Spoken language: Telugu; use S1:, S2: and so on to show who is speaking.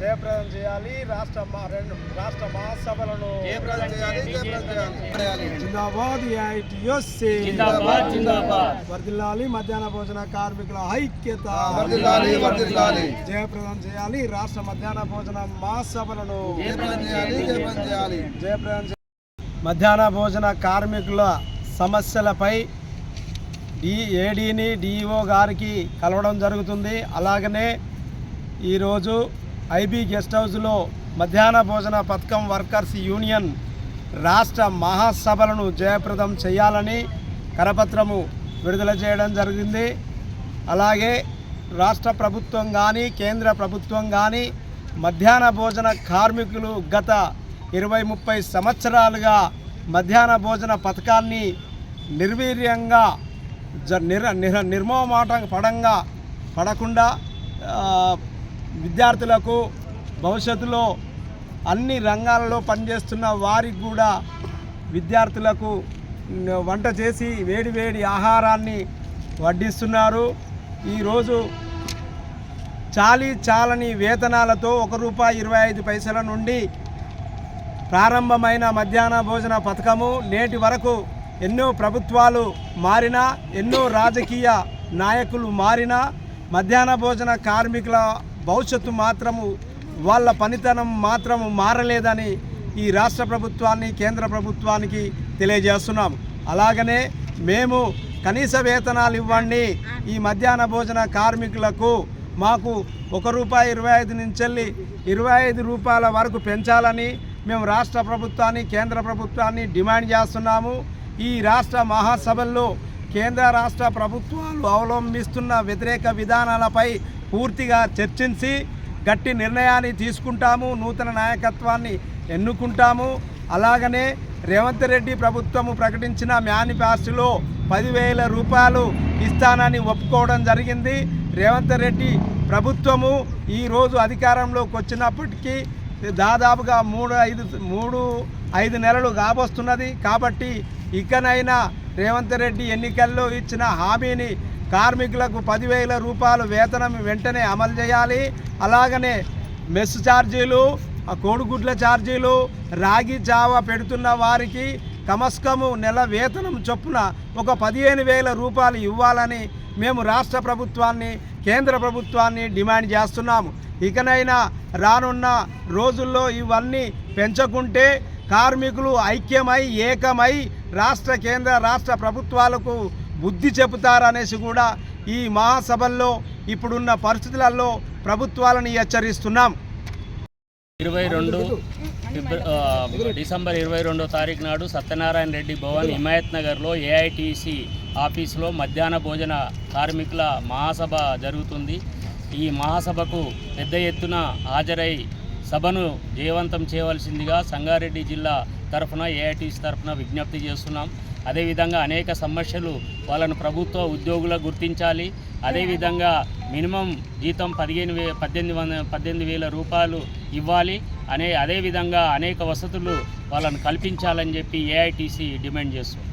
S1: జయప్రదం చేయాలి. రాష్ట్ర రెండు రాష్ట్ర మహాసభలను
S2: జయప్రదం చేయాలి జయప్రదం చేయాలి.
S1: జిందాబాద్ ఏఐటిఎస్సి
S3: జిందాబాద్ జిందాబాద్.
S1: వర్దిల్లాలి. మధ్యాహ్న భోజన కార్మికుల ఐక్యత.
S2: వర్ధిల్లాలి వర్ధిల్లాలి
S1: జయప్రదం చేయాలి. రాష్ట్ర మధ్యాహ్న భోజన మహాసభలను
S2: జయప్రదం చేయాలి జయప్రదం చేయాలి.
S1: జయప్రదం చే- మధ్యాహ్న భోజన కార్మికుల సమస్యలపై డి ఏడీని డిఈఓ గారికి కలవడం జరుగుతుంది. అలాగనే ఈరోజు ఐబీ గెస్ట్ హౌస్లో మధ్యాహ్న భోజన పథకం వర్కర్స్ యూనియన్ రాష్ట్ర మహాసభలను జయప్రదం చేయాలని కరపత్రము విడుదల చేయడం జరిగింది. అలాగే రాష్ట్ర ప్రభుత్వం కానీ కేంద్ర ప్రభుత్వం కానీ మధ్యాహ్న భోజన కార్మికులు గత ఇరవై ముప్పై సంవత్సరాలుగా మధ్యాహ్న భోజన పథకాన్ని నిర్వీర్యంగా జ నిర్ నిర్ నిర్మోమాట పడంగా పడకుండా విద్యార్థులకు భవిష్యత్తులో అన్ని రంగాలలో పనిచేస్తున్న వారికి కూడా విద్యార్థులకు వంట చేసి వేడి వేడి ఆహారాన్ని వడ్డిస్తున్నారు. ఈరోజు చాలీ చాలని వేతనాలతో ఒక రూపాయి ఇరవై ఐదు పైసల నుండి ప్రారంభమైన మధ్యాహ్న భోజన పథకము నేటి వరకు ఎన్నో ప్రభుత్వాలు మారినా ఎన్నో రాజకీయ నాయకులు మారినా మధ్యాహ్న భోజన కార్మికుల భవిష్యత్తు మాత్రము వాళ్ళ పనితనం మాత్రము మారలేదని ఈ రాష్ట్ర ప్రభుత్వాన్ని కేంద్ర ప్రభుత్వానికి తెలియజేస్తున్నాం అలాగనే మేము కనీస వేతనాలు ఇవ్వండి. ఈ మధ్యాహ్న భోజన కార్మికులకు మాకు ఒక రూపాయి ఇరవై ఐదు నుంచి వెళ్ళి ఇరవై ఐదు రూపాయల వరకు పెంచాలని మేము రాష్ట్ర ప్రభుత్వాన్ని కేంద్ర ప్రభుత్వాన్ని డిమాండ్ చేస్తున్నాము. ఈ రాష్ట్ర మహాసభల్లో కేంద్ర రాష్ట్ర ప్రభుత్వాలు అవలంబిస్తున్న వ్యతిరేక విధానాలపై పూర్తిగా చర్చించి గట్టి నిర్ణయాన్ని తీసుకుంటాము నూతన నాయకత్వాన్ని ఎన్నుకుంటాము. అలాగనే రేవంత్ రెడ్డి ప్రభుత్వము ప్రకటించిన మేనిఫెస్టోలో పదివేల రూపాయలు ఇస్తానని ఒప్పుకోవడం జరిగింది. రేవంత్ రెడ్డి ప్రభుత్వము ఈరోజు అధికారంలోకి వచ్చినప్పటికీ దాదాపుగా మూడు ఐదు మూడు ఐదు నెలలు కాబోస్తున్నది. కాబట్టి ఇకనైనా రేవంత్ రెడ్డి ఎన్నికల్లో ఇచ్చిన హామీని కార్మికులకు పదివేల రూపాయలు వేతనం వెంటనే అమలు చేయాలి. అలాగనే మెస్ ఛార్జీలు కోడిగుడ్ల ఛార్జీలు రాగి జావ పెడుతున్న వారికి కమస్కము నెల వేతనం చొప్పున ఒక పదిహేను వేల రూపాయలు ఇవ్వాలని మేము రాష్ట్ర ప్రభుత్వాన్ని కేంద్ర ప్రభుత్వాన్ని డిమాండ్ చేస్తున్నాము. ఇకనైనా రానున్న రోజుల్లో ఇవన్నీ పెంచకుంటే కార్మికులు ఐక్యమై ఏకమై రాష్ట్ర కేంద్ర రాష్ట్ర ప్రభుత్వాలకు బుద్ధి చెబుతారనేసి కూడా ఈ మహాసభల్లో ఇప్పుడున్న పరిస్థితులలో ప్రభుత్వాలను హెచ్చరిస్తున్నాం.
S3: ఇరవై రెండు డిసెంబర్ ఇరవై రెండో తారీఖు నాడు సత్యనారాయణ రెడ్డి భవన్ హిమాయత్ నగర్లో ఏఐటిసి ఆఫీసులో మధ్యాహ్న భోజన కార్మికుల మహాసభ జరుగుతుంది. ఈ మహాసభకు పెద్ద ఎత్తున హాజరై సభను జయవంతం చేయవలసిందిగా సంగారెడ్డి జిల్లా తరఫున ఏఐటీసీ తరఫున విజ్ఞప్తి చేస్తున్నాం. అదేవిధంగా అనేక సమస్యలు వాళ్ళను ప్రభుత్వ ఉద్యోగులు గుర్తించాలి. అదేవిధంగా మినిమం జీతం పదిహేను వే పద్దెనిమిది వంద పద్దెనిమిది వేల రూపాయలు ఇవ్వాలి. అనే అదేవిధంగా అనేక వసతులు వాళ్ళను కల్పించాలని చెప్పి ఏఐటీసీ డిమాండ్ చేస్తుంది